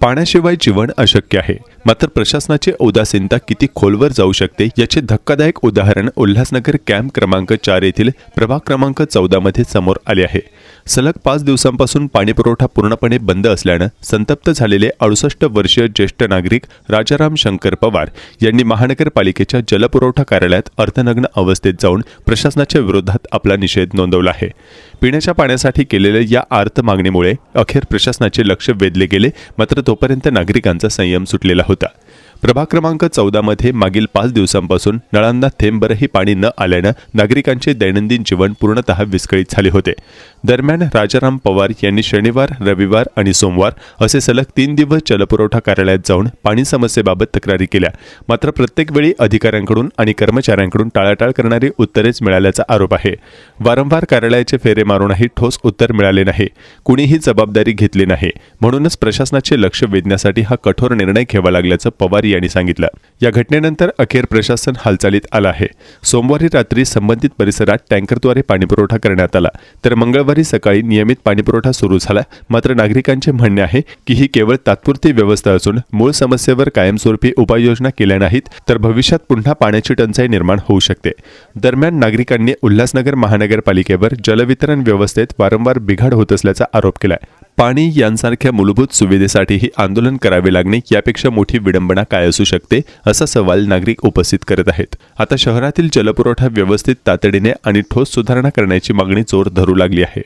पाण्याशिवाय जीवन अशक्य आहे. मात्र प्रशासनाची उदासीनता किती खोलवर जाऊ शकते याचे धक्कादायक उदाहरण उल्हासनगर कॅम्प क्रमांक चार येथील प्रभाग क्रमांक चौदा मध्ये समोर आले आहे. सलग पाच दिवसांपासून पाणीपुरवठा पूर्णपणे बंद असल्यानं संतप्त झालेले अडुसष्ट वर्षीय ज्येष्ठ नागरिक राजाराम शंकर पवार यांनी महानगरपालिकेच्या जलपुरवठा कार्यालयात अर्थनग्न अवस्थेत जाऊन प्रशासनाच्या विरोधात आपला निषेध नोंदवला आहे. पिण्याच्या पाण्यासाठी केलेल्या या आर्त मागणीमुळे अखेर प्रशासनाचे लक्ष वेधले गेले मात्र तोपर्यंत नागरिकांचा संयम सुटलेला होता. प्रभाग क्रमांक चौदामध्ये मागील पाच दिवसांपासून नळांना थेंबरही पाणी न आल्यानं नागरिकांचे दैनंदिन जीवन पूर्णतः विस्कळीत झाले होते. दरम्यान राजाराम पवार यांनी शनिवार रविवार आणि सोमवार असे सलग तीन दिवस जलपुरवठा कार्यालयात जाऊन पाणी समस्येबाबत तक्रारी केल्या. मात्र प्रत्येक वेळी अधिकाऱ्यांकडून आणि कर्मचाऱ्यांकडून टाळाटाळ करणारी उत्तरेच मिळाल्याचा आरोप आहे. वारंवार कार्यालयाचे फेरे मारूनही ठोस उत्तर मिळाले नाही. कुणीही जबाबदारी घेतली नाही. म्हणूनच प्रशासनाचे लक्ष वेधण्यासाठी हा कठोर निर्णय घ्यावा लागल्याचं पवार तिवारी यांनी सांगितलं. या घटनेनंतर अखेर प्रशासन हालचालीत आलं आहे. सोमवारी रात्री संबंधित परिसरात टँकरद्वारे पाणीपुरवठा करण्यात आला. तर मंगळवारी सकाळी नियमित पाणीपुरवठा सुरू झाला. मात्र नागरिकांचे म्हणणे आहे की ही केवळ तात्पुरती व्यवस्था असून मूळ समस्येवर कायमस्वरूपी उपाययोजना केल्या नाहीत तर भविष्यात पुन्हा पाण्याची टंचाई निर्माण होऊ शकते. दरम्यान नागरिकांनी उल्हासनगर महानगरपालिकेवर जलवितरण व्यवस्थेत वारंवार बिघाड होत असल्याचा आरोप केलाय. पाणी यांसारख्या मूलभूत सुविधेसाठीही आंदोलन करावे लागणे यापेक्षा मोठी विडंबना काय असू शकते असा सवाल नागरिक उपस्थित करत आहेत. आता शहरातील जलपुरवठा व्यवस्थित तातडीने आणि ठोस सुधारणा करण्याची मागणी जोर धरू लागली आहे.